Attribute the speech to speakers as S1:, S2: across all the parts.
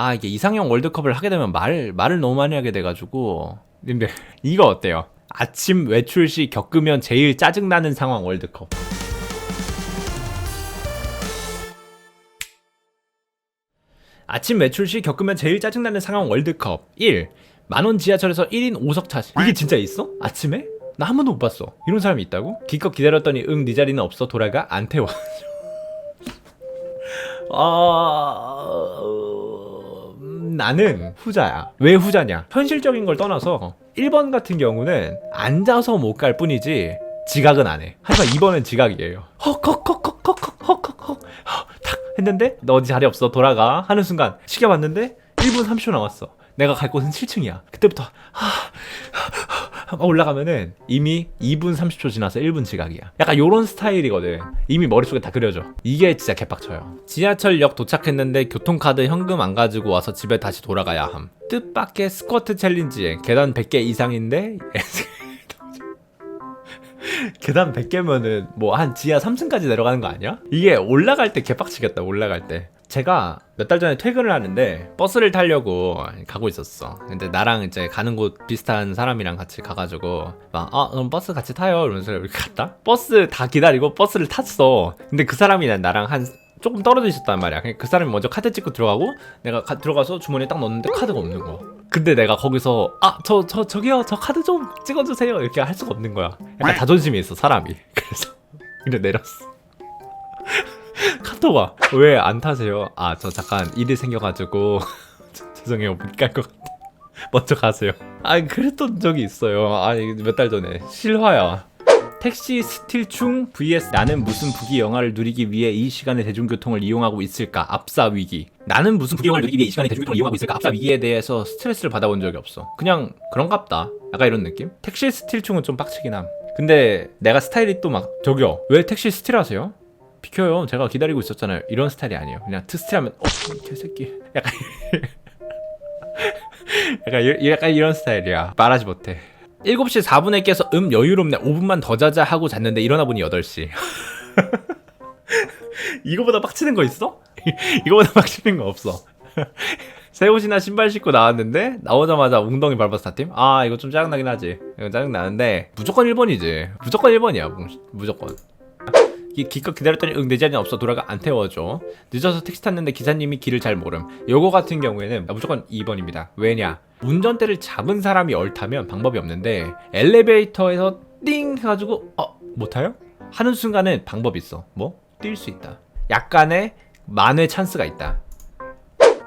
S1: 아 이게 이상형 월드컵을 하게 되면 말 말을 너무 많이 하게 돼가지고 근데 이거 어때요? 아침 외출 시 겪으면 제일 짜증나는 상황 월드컵. 아침 외출 시 겪으면 제일 짜증나는 상황 월드컵 1. 만원 지하철에서 1인 5석 차시 이게 진짜 있어? 아침에? 나 한 번도 못 봤어 이런 사람이 있다고? 기껏 기다렸더니 응 네 자리는 없어 돌아가 안 태워 아... 음, 나는 후자야 왜 후자냐 현실적인 걸 떠나서 1번 같은 경우는 앉아서 못 갈 뿐이지 지각은 안 해 하지만 2번은 지각이에요 헉헉헉헉헉헉헉헉 탁 했는데 너 어디 자리 없어 돌아가 하는 순간 시계 봤는데 1분 30초 남았어 내가 갈 곳은 7층이야 그때부터 하, 하, 하, 올라가면은 이미 2분 30초 지나서 1분 지각이야. 약간 요런 스타일이거든. 이미 머릿속에 다 그려져. 이게 진짜 개빡쳐요. 지하철역 도착했는데 교통카드 현금 안 가지고 와서 집에 다시 돌아가야 함. 뜻밖의 스쿼트 챌린지에 계단 100개 이상인데? 계단 100개면은 뭐 한 지하 3층까지 내려가는 거 아니야? 이게 올라갈 때 개빡치겠다 올라갈 때 제가 몇 달 전에 퇴근을 하는데 버스를 타려고 가고 있었어. 근데 나랑 이제 가는 곳 비슷한 사람이랑 같이 가가지고 막 아 그럼 버스 같이 타요. 이러면서 이렇게 갔다. 버스 다 기다리고 버스를 탔어. 근데 그 사람이 나랑 한 조금 떨어져 있었단 말이야. 그 사람이 먼저 카드 찍고 들어가고 내가 가- 들어가서 주머니에 딱 넣었는데 카드가 없는 거야. 근데 내가 거기서 아 저 저 저, 기요저 카드 좀 찍어주세요. 이렇게 할 수가 없는 거야. 약간 자존심이 있어 사람이. 그래서 그냥 내렸어 카톡 와 왜 안 타세요? 아 저 잠깐 일이 생겨가지고 죄송해요. 못 갈 것 같아. 먼저 가세요. 아 그랬던 적이 있어요. 아니 몇 달 전에. 실화야. 택시 스틸충 vs 나는 무슨 부귀 영화를 누리기 위해 이 시간에 대중교통을 이용하고 있을까? 압사 위기. 나는 무슨 부귀 영화를 누리기 위해 이 시간에 대중교통을 이용하고 있을까? 압사 위기에 대해서 스트레스를 받아본 적이 없어. 그냥 그런갑다. 약간 이런 느낌? 택시 스틸충은 좀 빡치긴 함. 근데 내가 스타일이 또 막 저기요 왜 택시 스틸 하세요? 비켜요. 제가 기다리고 있었잖아요. 이런 스타일이 아니에요. 그냥 트스틸하면 어 개새끼. 약간 약간, 이- 약간 이런 스타일이야. 말하지 못해. 7시 4분에 깨서 음 여유롭네. 5분만 더 자자 하고 잤는데 일어나 보니 8시. 이거보다 빡치는 거 있어? 이거보다 빡치는 거 없어. 새 옷이나 신발 신고 나왔는데 나오자마자 웅덩이 밟아서 다팀? 아 이거 좀 짜증나긴 하지. 이거 짜증나는데 무조건 1번이지. 무조건 1번이야 무조건 기, 기껏 기다렸더니 응 내 자리는 없어 돌아가 안 태워줘. 늦어서 택시 탔는데 기사님이 길을 잘 모름. 요거 같은 경우에는 무조건 2번입니다. 왜냐? 운전대를 잡은 사람이 옳다면 방법이 없는데 엘리베이터에서 띵 해가지고 어 못 타요? 하는 순간은 방법이 있어. 뭐? 뛸 수 있다. 약간의 만회 찬스가 있다.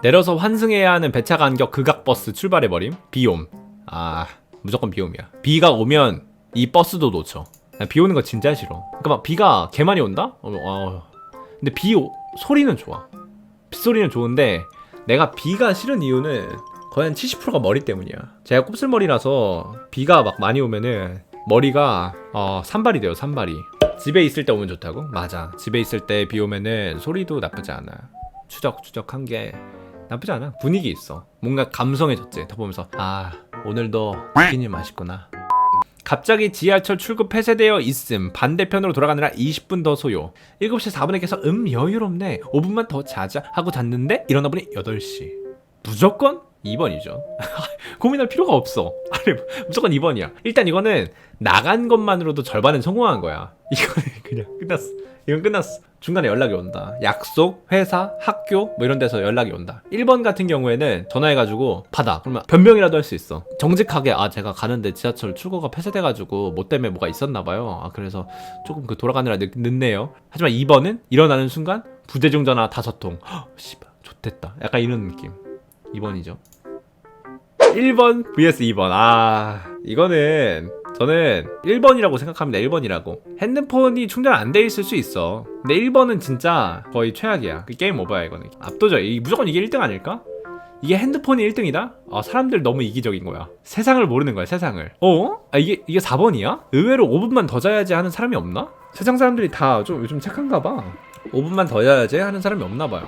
S1: 내려서 환승해야 하는 배차 간격 극악버스 출발해버림. 비옴. 아 무조건 비옴이야. 비가 오면 이 버스도 놓쳐. 나 비 오는 거 진짜 싫어. 그니까 막 비가 개 많이 온다? 어, 어. 근데 비 오, 소리는 좋아. 빗소리는 좋은데 내가 비가 싫은 이유는 거의 한 70%가 머리 때문이야. 제가 곱슬머리라서 비가 막 많이 오면은 머리가 어, 산발이 돼요 산발이. 집에 있을 때 오면 좋다고? 맞아. 집에 있을 때 비 오면은 소리도 나쁘지 않아. 추적 추적한 게 나쁘지 않아. 분위기 있어. 뭔가 감성해졌지. 더 보면서 아 오늘도 치킨이 맛있구나 갑자기 지하철 출구 폐쇄되어 있음. 반대편으로 돌아가느라 20분 더 소요. 7시 4분에 깨서 음 여유롭네. 5분만 더 자자 하고 잤는데 일어나 보니 8시. 무조건 2번이죠. 고민할 필요가 없어. 아니 무조건 2번이야. 일단 이거는 나간 것만으로도 절반은 성공한 거야. 이거는 그냥 끝났어 이건 끝났어. 중간에 연락이 온다. 약속 회사 학교 뭐 이런 데서 연락이 온다. 1번 같은 경우에는 전화해가지고 받아. 그러면 변명이라도 할 수 있어. 정직하게 아 제가 가는데 지하철 출구가 폐쇄돼가지고 뭐 때문에 뭐가 있었나 봐요. 아 그래서 조금 그 돌아가느라 늦, 늦네요. 하지만 2번은 일어나는 순간 부재중 전화 다섯 통. 헉, 씨발 좋됐다. 약간 이런 느낌. 2번이죠. 1번 vs 2번. 아 이거는 저는 1번이라고 생각합니다 1번이라고 핸드폰이 충전 안 돼 있을 수 있어 근데 1번은 진짜 거의 최악이야 그 게임 오버야 이거는 압도적 이 무조건 이게 1등 아닐까? 이게 핸드폰이 1등이다? 아 사람들 너무 이기적인 거야 세상을 모르는 거야 세상을 어? 아 이게 이게 4번이야? 의외로 5분만 더 자야지 하는 사람이 없나? 세상 사람들이 다 좀 요즘 착한가 봐 5분만 더 자야지 하는 사람이 없나 봐요